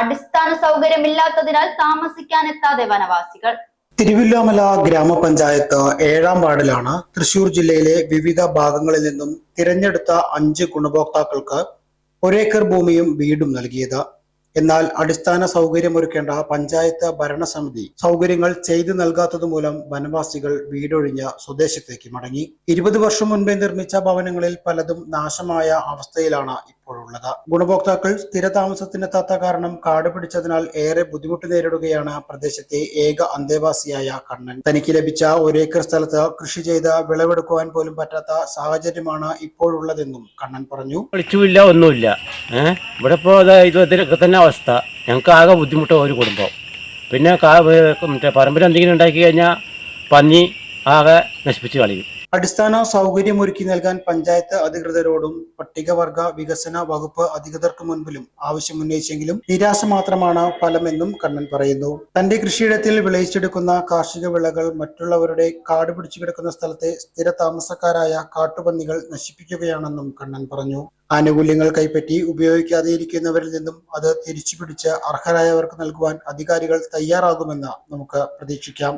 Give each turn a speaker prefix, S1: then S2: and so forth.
S1: അടിസ്ഥാന സൗകര്യമില്ലാത്തതിനാൽ താമസിക്കാനെത്താതെ വനവാസികൾ.
S2: തിരുവില്ലോമല ഗ്രാമപഞ്ചായത്ത് ഏഴാം വാർഡിലാണ് തൃശൂർ ജില്ലയിലെ വിവിധ ഭാഗങ്ങളിൽ നിന്നും തിരഞ്ഞെടുത്ത അഞ്ച് ഗുണഭോക്താക്കൾക്ക് ഒരേക്കർ ഭൂമിയും വീടും നൽകിയത്. എന്നാൽ അടിസ്ഥാന സൗകര്യമൊരുക്കേണ്ട പഞ്ചായത്ത് ഭരണസമിതി സൗകര്യങ്ങൾ ചെയ്തു നൽകാത്തത് മൂലം വനവാസികൾ വീടൊഴിഞ്ഞ് സ്വദേശത്തേക്ക് മടങ്ങി. ഇരുപത് വർഷം മുൻപേ നിർമ്മിച്ച ഭവനങ്ങളിൽ പലതും നാശമായ അവസ്ഥയിലാണ് ഇപ്പോഴുള്ളത് ഗുണഭോക്താക്കൾ സ്ഥിരതാമസത്തിനെത്താത്ത കാരണം കാട് പിടിച്ചതിനാൽ ഏറെ ബുദ്ധിമുട്ട് നേരിടുകയാണ് പ്രദേശത്തെ ഏക അന്തേവാസിയായ കണ്ണൻ. തനിക്ക് ലഭിച്ച ഒരേക്കർ സ്ഥലത്ത് കൃഷി ചെയ്ത് വിളവെടുക്കുവാൻ പോലും പറ്റാത്ത സാഹചര്യമാണ് ഇപ്പോഴുള്ളതെന്നും കണ്ണൻ പറഞ്ഞു.
S3: വിളിച്ചുമില്ല ഒന്നുമില്ല. ഇവിടെ ഇപ്പോൾ തന്നെ അവസ്ഥ. ഞങ്ങൾക്ക് ആകെ ബുദ്ധിമുട്ട് ഒരു കുടുംബം. പിന്നെ മറ്റേ പറമ്പിൽ എന്തെങ്കിലും ഉണ്ടാക്കി കഴിഞ്ഞാൽ പന്നി ആകെ നശിപ്പിച്ച് കളയും
S2: അടിസ്ഥാന സൗകര്യം ഒരുക്കി നൽകാൻ പഞ്ചായത്ത് അധികൃതരോടും പട്ടികവർഗ വികസന വകുപ്പ് അധികൃതർക്ക് മുൻപിലും ആവശ്യമുന്നയിച്ചെങ്കിലും നിരാശ മാത്രമാണ് ഫലമെന്നും കണ്ണൻ പറയുന്നു. തന്റെ കൃഷിയിടത്തിൽ വിളയിച്ചെടുക്കുന്ന കാർഷിക വിളകൾ മറ്റുള്ളവരുടെ കാട് പിടിച്ചു കിടക്കുന്ന സ്ഥലത്തെ സ്ഥിര താമസക്കാരായ കാട്ടുപന്നികൾ നശിപ്പിക്കുകയാണെന്നും കണ്ണൻ പറഞ്ഞു. ആനുകൂല്യങ്ങൾ കൈപ്പറ്റി ഉപയോഗിക്കാതെ ഇരിക്കുന്നവരിൽ നിന്നും അത് തിരിച്ചുപിടിച്ച് അർഹരായവർക്ക് നൽകുവാൻ അധികാരികൾ തയ്യാറാകുമെന്ന് നമുക്ക് പ്രതീക്ഷിക്കാം.